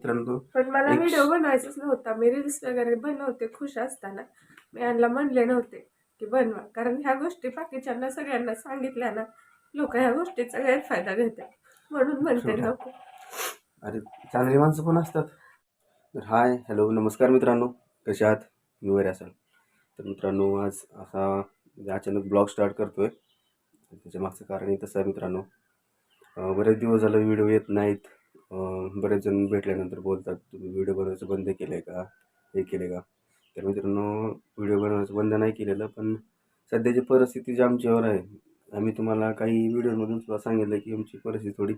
मित्रांनो. पण मला व्हिडिओ बनवायचाच नव्हता. मी रील्स वगैरे बनवते खुश असताना. मी यांना म्हणले नव्हते की बनवा. कारण ह्या गोष्टी बाकीच्यांना सगळ्यांना सांगितल्या ना लोक ह्या गोष्टीचा गैरफायदा घेतात. म्हणून म्हणते हो. नको. अरे चांगली माणसं पण असतात. तर हाय हॅलो नमस्कार मित्रांनो. कसे आहात? मी वगैरे असाल. तर मित्रांनो आज असा म्हणजे अचानक ब्लॉग स्टार्ट करतोय. त्याच्या मागचं कारण तसं आहे मित्रांनो. बरेच दिवस झालं व्हिडिओ येत नाहीत. बरेच जण भेटल्यानंतर बोलतात तुम्ही व्हिडिओ बनवायचं बंद केलं आहे का? हे केलं आहे का? तर मित्रांनो व्हिडिओ बनवायचं बंद नाही केलेलं पण सध्याची परिस्थिती जी आमच्यावर आहे आम्ही तुम्हाला काही व्हिडिओमधून सुद्धा सांगितलं की आमची परिस्थिती थोडी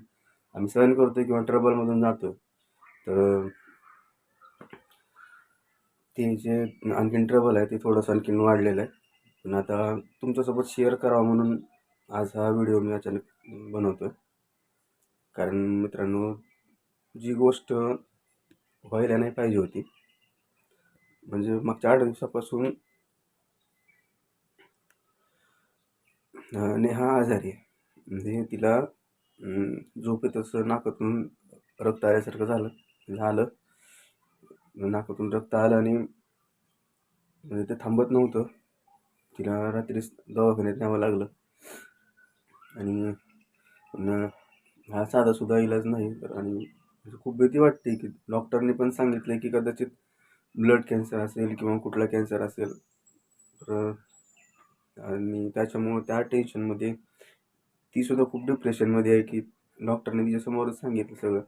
आम्ही सहन करतो किंवा ट्रबलमधून जातो तर ते जे आणखीन ट्रबल आहे ते थोडंसं आणखीन वाढलेलं आहे. पण आता तुमच्यासोबत शेअर करावं म्हणून आज हा व्हिडिओ मी अचानक बनवतो आहे कारण मित्रांनो जी गोष्ट व्हायला नाही पाहिजे होती. म्हणजे मागच्या आठ दिवसापासून नेहा आजारी आहे. म्हणजे तिला झोपे झोपेतच नाकातून रक्त आल्यासारखं झालं झालं. नाकातून रक्त आलं आणि म्हणजे ते थांबत नव्हतं. तिला रात्रीच दवाखान्यात न्यावं लागलं. आणि हा साधासुद्धा इलाज नाही तर आणि म्हणजे खूप भीती वाटते की डॉक्टरने पण सांगितलं की कदाचित ब्लड कॅन्सर असेल किंवा कुठला कॅन्सर असेल. तर आणि त्याच्यामुळं त्या टेन्शनमध्ये तीसुद्धा खूप डिप्रेशनमध्ये आहे की डॉक्टरने तिच्यासमोरच सांगितलं सगळं.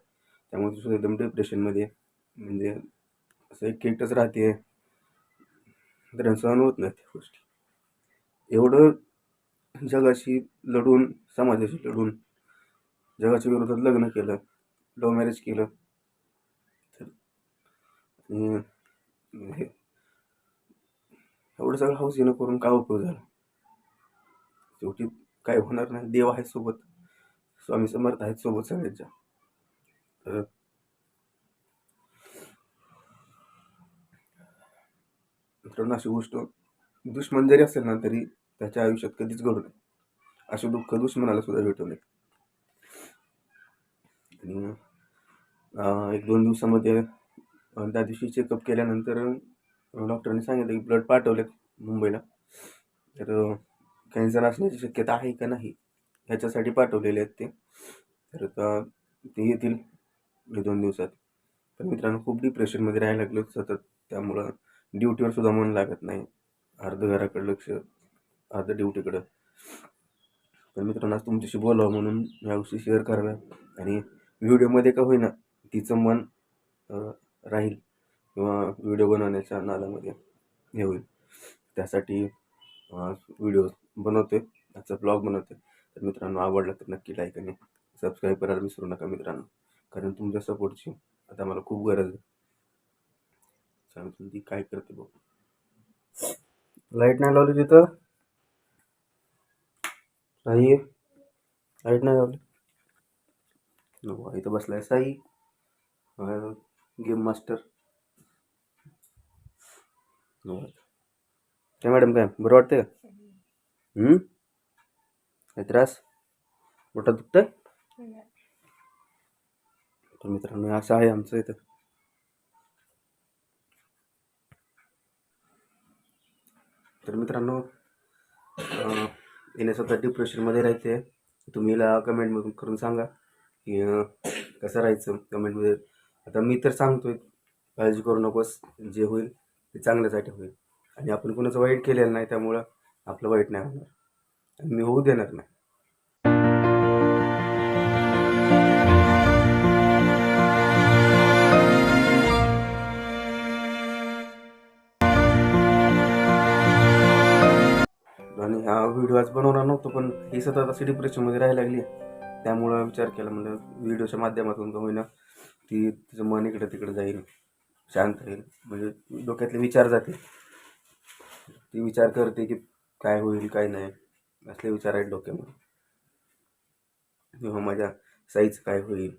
त्यामुळे ती सुद्धा एकदम डिप्रेशनमध्ये म्हणजे असं एक एकटंच राहते. तर सहन होत नाही त्या गोष्टी. एवढं जगाशी लढून समाजाशी लढून जगाच्या विरोधात लग्न केलं. लव मॅरेज केलं. तर हे एवढं सगळं हौस येणं करून काय उपयोग झाला? शेवटी काय होणार नाही. देव आहे सोबत. स्वामी समर्थ आहेत सोबत सगळ्यांच्या. तर मित्रांनो अशी गोष्ट दुश्मन जरी असेल ना तरी त्याच्या आयुष्यात कधीच घडू नये. असे दुःख दुश्मनाला सुद्धा भेटू नये. आणि एक दोन दिवसामध्ये त्या दिवशी चेकअप केल्यानंतर डॉक्टरांनी सांगितलं की ब्लड पाठवलेत मुंबईला. तर कॅन्सर असण्याची शक्यता आहे का नाही ह्याच्यासाठी पाठवलेले आहेत ते. तर आता ते येतील दोन दिवसात. पण मित्रांनो खूप डिप्रेशनमध्ये राहायला लागलो सतत. त्यामुळं ड्युटीवर सुद्धा मन लागत नाही. अर्ध घराकडं लक्ष अर्ध ड्युटीकडं पण मित्रांनो आज तुमच्याशी बोलावं म्हणून या गोष्टी शेअर कराव्या आणि व्हिडिओमध्ये का होईना तिचं मन राहील किंवा व्हिडिओ बनवण्याच्या नादामध्ये हे होईल. त्यासाठी व्हिडिओ बनवते त्याचा ब्लॉग बनवते तर मित्रांनो आवडला तर नक्की लाईक आणि सबस्क्राईब करायला विसरू नका मित्रांनो. कारण तुमच्या सपोर्टची आता मला खूप गरज आहे. चालेल ती काय करते बघ. लाइट नाही लावली तिथं. साई लाइट नाही लावली. इथं बसलाय साई. गेम मास्टर काय मॅडम काय? बरं वाटतंय का? काय त्रास? मोठा दुखत तर मित्रांनो असं आहे आमचं इथं. तर मित्रांनो येणे स्वतः डिप्रेशनमध्ये राहते तुम्ही कमेंटमधून करून सांगा की कसं राहायचं? कमेंटमध्ये आता मी तर सांगतोय काळजी करू नकोस जे होईल ते चांगल्यासाठी होईल. आणि आपण कुणाचं वाईट केलेलं नाही त्यामुळं आपलं वाईट नाही होणार. आणि मी होऊ देणार नाही. आणि हा व्हिडिओ आज बनवणार नव्हतो पण ही सतत अशी डिप्रेशनमध्ये राहायला लागली त्यामुळं विचार केला म्हणजे व्हिडिओच्या माध्यमातून होईना ती तिचं मन इकडं तिकडं जाईल शांत राहील. म्हणजे डोक्यातले विचार जाते. ती विचार करते की काय होईल काय नाही असले विचार आहेत डोक्यामध्ये. किंवा माझ्या साईज काय होईल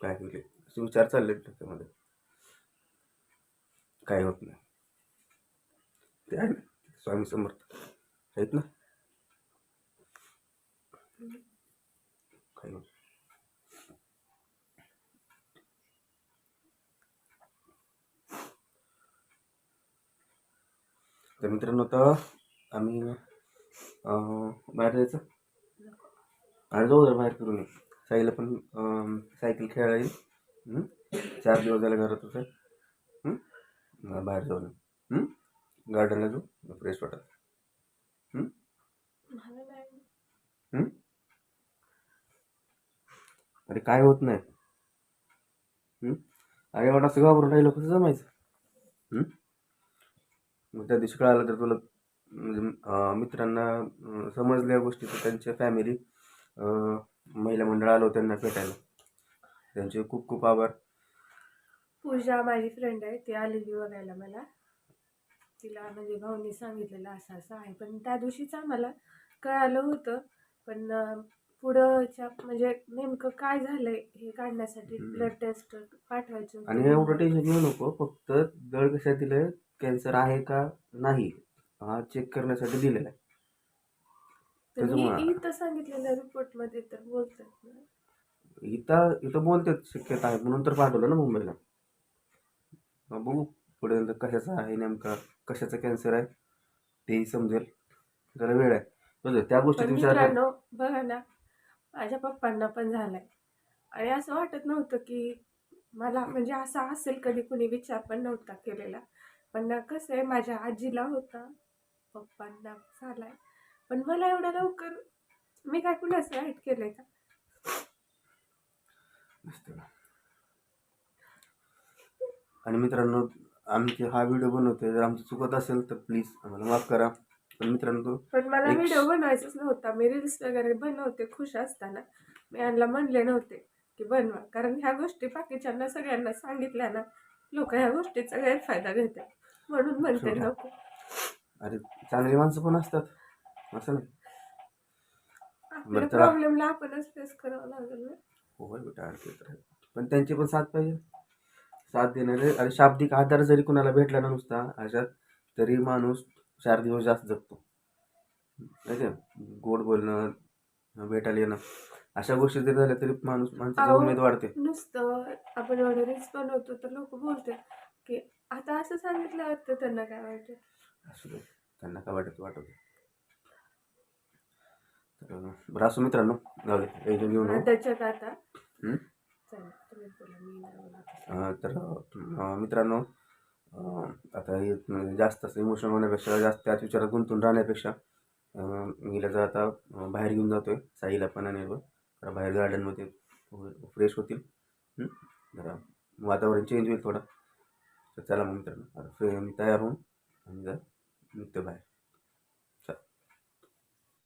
काय होईल असे विचार चालले आहेत डोक्यामध्ये. काय होत नाही. ते आहे ना, स्वामी समर्थ. आहेत ना? काय होत तर मित्रांनो आता आम्ही बाहेर जायचं. आणि जाऊ जरा बाहेर फिरून. साईला पण सायकल खेळायला येईल. चार दिवस झाले घरात होते. बाहेर जाऊन. येऊ. गार्डनला जाऊ. फ्रेश वाटत. अरे काय होत नाही. अरे एवढा असं घाबरून राहिलं कसं जमायचं? मग त्या दिवशी कळालं तर तुला म्हणजे मित्रांना समजल्या गोष्टी तर त्यांच्या फॅमिली महिला मंडळ आलो त्यांना भेटायला. त्यांचे खूप खूप आभार. पूजा माझी फ्रेंड आहे ती आलेली बघायला मला. तिला म्हणजे भाऊनी सांगितलेलं असं असं आहे. पण त्या दिवशीच आम्हाला कळालं होतं. पण पुढंच्या म्हणजे नेमकं काय झालंय हे काढण्यासाठी. ब्लड टेस्ट पाठवायचं. आणि एवढं टेन्शन घेऊ नको. फक्त दळ कशा दिलं कॅन्सर आहे का नाही हा चेक करण्यासाठी दिलेला आहे. त्याच्यामुळं- इथं सांगितलेल्या रिपोर्टमध्ये तर बोलतात ना. इथं इथं बोलतात शक्यता आहे म्हणून तर पाठवलं ना मुंबईला. मग बघू पुढे नंतर कशाचा आहे नेमका कशाचा कॅन्सर आहे तेही समजेल. जरा वेळ आहे. बघ त्या गोष्टीत पण विचार कर मित्रांनो बघा ना माझ्या पप्पांना पण झालंय. आणि असं वाटत नव्हतं की मला म्हणजे असं असेल कधी कुणी विचार पण नव्हता केलेला. पण ना कसं आहे माझ्या आजीला होता पप्पांना झालाय. पण मला एवढ्या लवकर मी काय कुणाचं वाईट केलंय का? नसतं. आणि मित्रांनो आमचे हा व्हिडिओ बनवतोय. जर आमचं चुकत असेल तर प्लीज आम्हाला माफ करा. पण मित्रांनो पण मला एक- व्हिडिओ बनवायचाच नव्हता. मी रील्स वगैरे बनवते खुश असताना. मी यांना म्हणले नव्हते की बनवा. कारण ह्या गोष्टी बाकीच्यांना सगळ्यांना सांगितल्या ना लोक ह्या गोष्टीचा गैरफायदा घेतात. म्हणून म्हणते सोडा. नको अरे चांगली माणसं पण असतात असं नाही आपल्या बरं, चला. प्रॉब्लेमला आपणच फेस करावं लागेल ना होय बेटा अरे ते तर आहे. पण त्यांची पण साथ पाहिजे साथ देणारे आणि शाब्दिक आधार जरी कुणाला भेटला ना नुसता अशात तरी माणूस चार दिवस जास्त जगतो नाही का गोड बोलणं भेटायला येणं अशा गोष्टी जरी झाल्या तरी माणूस माणसाची अहो. उमेद वाढते नुसतं आपण एवढं रील्स बनवतो तर लोक बोलतात की आता असं सांगितलं तर त्यांना काय वाटेल असू दे. त्यांना काय वाटत वाटत तर बरं असो मित्रांनो जाऊ दे. टेन्शन घेऊ नको त्याच्यात आता. हं? चला तुम्ही बोला मी नाही बोलत. अं, तर अं, मित्रांनो अं, आता हे म्हणजे जास्त असं इमोशनल होण्यापेक्षा जास्त त्याच विचारात गुंतून राहण्यापेक्षा अं, मी जर आता अं, बाहेर घेऊन जातोय साईला पण आणि जरा बाहेर गार्डनमध्ये फ्रेश होतील. हं? जरा वातावरण चेंज होईल थोडं. तर चला मग मित्रांनो आता फ्रे- मी तयार होऊन आम्ही जर निघतो बाहेर.